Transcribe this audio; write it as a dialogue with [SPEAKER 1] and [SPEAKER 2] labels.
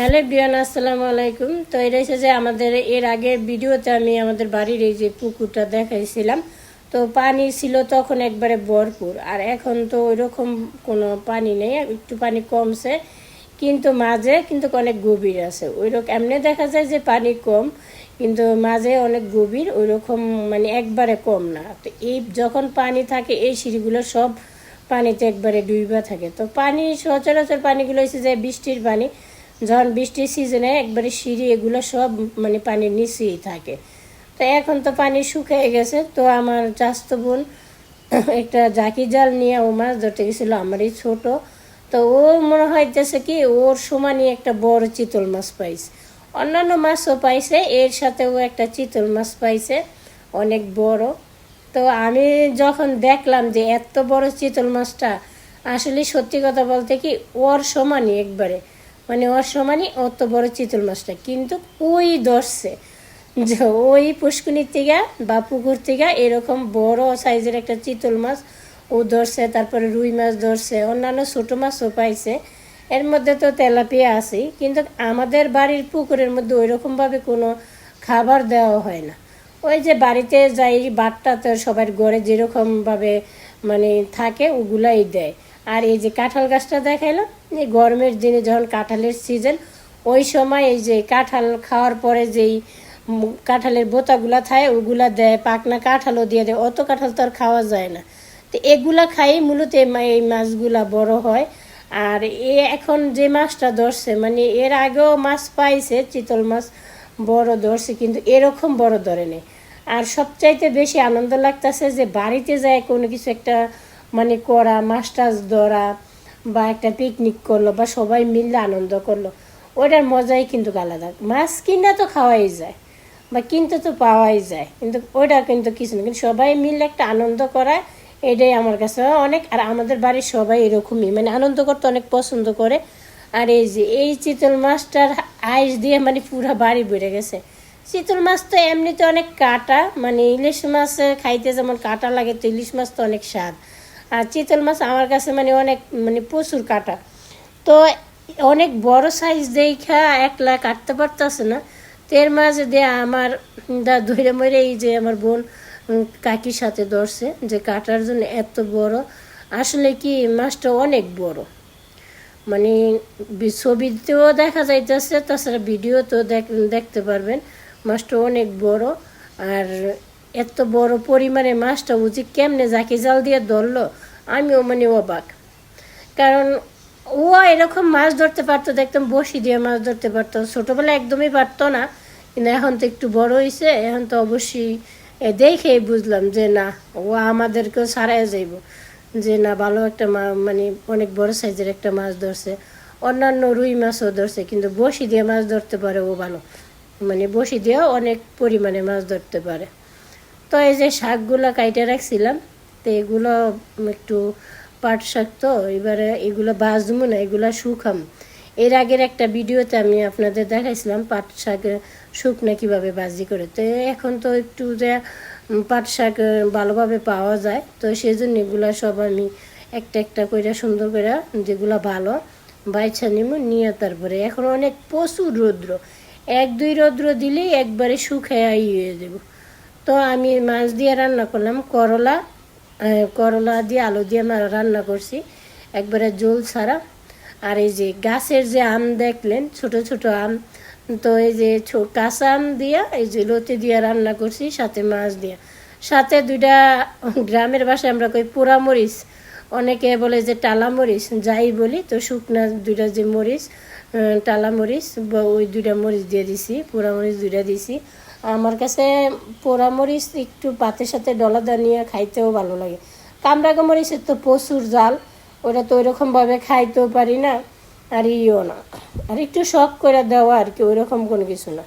[SPEAKER 1] Hello বিয়ান, আসসালামু আলাইকুম। তো এটা হচ্ছে যে আমাদের এর আগে ভিডিওতে আমি আমাদের বাড়ির এই যে পুকুরটা দেখাইছিলাম, তো পানি ছিল তখন একবারে ভরপুর আর এখন তো ওইরকম কোনো পানি নেই, একটু পানি কমছে, কিন্তু মাঝে কিন্তু অনেক গভীর আছে। ওই রকম এমনি দেখা যায় যে পানি কম, কিন্তু মাঝে অনেক গভীর ওই রকম মানে একবারে কম না। তো এই যখন পানি থাকে, এই সিঁড়িগুলো সব পানিতে একবারে ডুইবা থাকে। তো পানি, সচরাচর পানিগুলো হচ্ছে যে বৃষ্টির পানি যখন বৃষ্টির সিজনে একবারে সিঁড়ি এগুলো সব মানে পানির নিচেই থাকে। তো এখন তো পানি শুকিয়ে গেছে, তো আমার চাস্তো বোন একটা জাকি জাল নিয়ে ও মাছ ধরতে গেছিল, আমারই ছোট। তো ও মনে হয় হইতেছে কি, ওর সমানই একটা বড় চিতল মাছ পাইছে। অন্যান্য মাছও পাইছে, এর সাথে ও একটা চিতল মাছ পাইছে, অনেক বড়। তো আমি যখন দেখলাম যে এত বড় চিতল মাছটা, আসলে সত্যি কথা বলতে কি, ওর সমানই একবারে। মানে ওর সমানই অত বড় চিতল মাছটা। কিন্তু ওই ধরছে যে ওই পুষ্কুনির থেকে বা পুকুর থেকে এরকম বড় সাইজের একটা চিতল মাছ ও ধরছে, তারপরে রুই মাছ ধরছে, অন্যান্য ছোটো মাছও পাইছে। এর মধ্যে তো তেলাপিয়া আছেই, কিন্তু আমাদের বাড়ির পুকুরের মধ্যে ওই রকমভাবে কোনো খাবার দেওয়া হয় না। ওই যে বাড়িতে যাই বাটটা তো সবার ঘরে যেরকমভাবে মানে থাকে, ওগুলাই দেয়। আর এই যে কাঁঠাল গাছটা দেখাইলো এই গরমের দিনে যখন কাঁঠালের সিজন ওই সময় এই যে কাঁঠাল খাওয়ার পরে যেই কাঁঠালের বোতাগুলা থাকে, ওগুলা দেয়, পাকনা কাঁঠালও দিয়ে দেয়, অত কাঁঠাল তো আর খাওয়া যায় না। তো এগুলা খাই, মূলত এই মাছগুলা বড় হয়। আর এ এখন যে মাছটা ধরছে মানে এর আগেও মাছ পাইছে, চিতল মাছ বড় ধরছে, কিন্তু এরকম বড় ধরে নেই। আর সবচাইতে বেশি আনন্দ লাগতেছে যে বাড়িতে যায় কোনো কিছু একটা মানে করা টাছ ধরা বা একটা পিকনিক করল বা সবাই মিললে আনন্দ করল, ওটার মজাই কিন্তু আলাদা। মাছ কিনা তো খাওয়াই যায় বা কিনতে তো পাওয়াই যায়, কিন্তু ওইটা কিন্তু কিছু না। কিন্তু সবাই মিলে একটা আনন্দ করায় এটাই আমার কাছে অনেক। আর আমাদের বাড়ির সবাই এরকমই মানে আনন্দ করতে অনেক পছন্দ করে। আর এই যে, এই চিতল মাছটার আইস দিয়ে মানে পুরো বাড়ি বেড়ে গেছে। চিতল মাছ তো এমনিতে অনেক কাটা মানে ইলিশ মাছ খাইতে যেমন কাটা লাগে, তো ইলিশ মাছ তো অনেক স্বাদ। আর চিতল মাছ আমার কাছে মানে অনেক মানে প্রচুর কাটা। তো অনেক বড় সাইজ দেখা একলা কাটতে পারতেছে না। তো এর মাঝে দিয়ে আমার দা ধরে মরে এই যে আমার বোন কাকির সাথে ধরছে যে কাটার জন্য এত বড়। আসলে কি মাছটা অনেক বড়। মানে ছবিতেও দেখা যাইতেছে, তাছাড়া ভিডিওতেও দেখ- দেখতে পারবেন। মাছটা অনেক বড়। আর এত বড় পরিমাণে মাছটা বুঝি কেমনে জাকি জাল দিয়ে ধরলো? আমিও মানে অবাক। কারণ ও এরকম মাছ ধরতে পারতো, দেখতাম বসি দিয়ে মাছ ধরতে পারতো। ছোটোবেলায় একদমই পারতো না, কিন্তু এখন তো একটু বড় হয়েছে এখন তো অবশ্যই এ দেখেই বুঝলাম যে না, ও আমাদেরকেও সারাই যাইব। যে না, ভালো একটা মানে অনেক বড় সাইজের একটা মাছ ধরছে। অন্যান্য রুই মাছও ধরছে, কিন্তু বসি দিয়ে মাছ ধরতে পারে ও ভালো। মানে বসি দিয়েও অনেক পরিমাণে মাছ ধরতে পারে। তো এই যে শাকগুলো কাইটে রাখছিলাম, তো এগুলো একটু পাট শাক তো, এবারে এগুলো বাজবো না, এগুলো শুকাম। এর আগের একটা ভিডিওতে আমি আপনাদের দেখাইছিলাম পাট শাক শুকনো কীভাবে বাজি করে। তো এখন তো একটু যে পাট শাক ভালোভাবে পাওয়া যায়, তো সেই জন্য এগুলো সব আমি একটা একটা করে সুন্দর করে যেগুলো ভালো বাইছা নিব নিয়ে তারপরে এখন অনেক প্রচুর রৌদ্র। এক দুই রৌদ্র দিলেই একবারে শুকায় ইয়ে দেবো তো আমি মাছ দিয়ে রান্না করলাম, করলা করলা দিয়ে আলু দিয়ে রান্না করছি, একবারে জল ছাড়া। আর এই যে গাছের যে আম দেখলেন, ছোট ছোট আম, তো এই যে কাঁচা আম দিয়া, এই যে লতি দিয়ে রান্না করছি, সাথে মাছ দিয়ে। সাথে দুইটা গ্রামের ভাষায় আমরা কই পোড়া মরিচ, অনেকে বলে যে টালা মরিচ, যাই বলি, তো শুকনা দুইটা যে মরিচ টালা মরিচ ওই দুইটা মরিচ দিয়ে দিছি, পোড়া মরিচ দুইটা দিছি। আমার কাছে পোড়ামরিচ, একটু পাতের সাথে ডলা দানিয়ে খাইতেও ভালো লাগে। কামরাগা মরিচের তো প্রচুর জাল ওটা তো ওইরকমভাবে খাইতেও পারি না, আর ইও না। আর একটু শখ করে দেওয়া আর কি, ওইরকম কোনো কিছু না।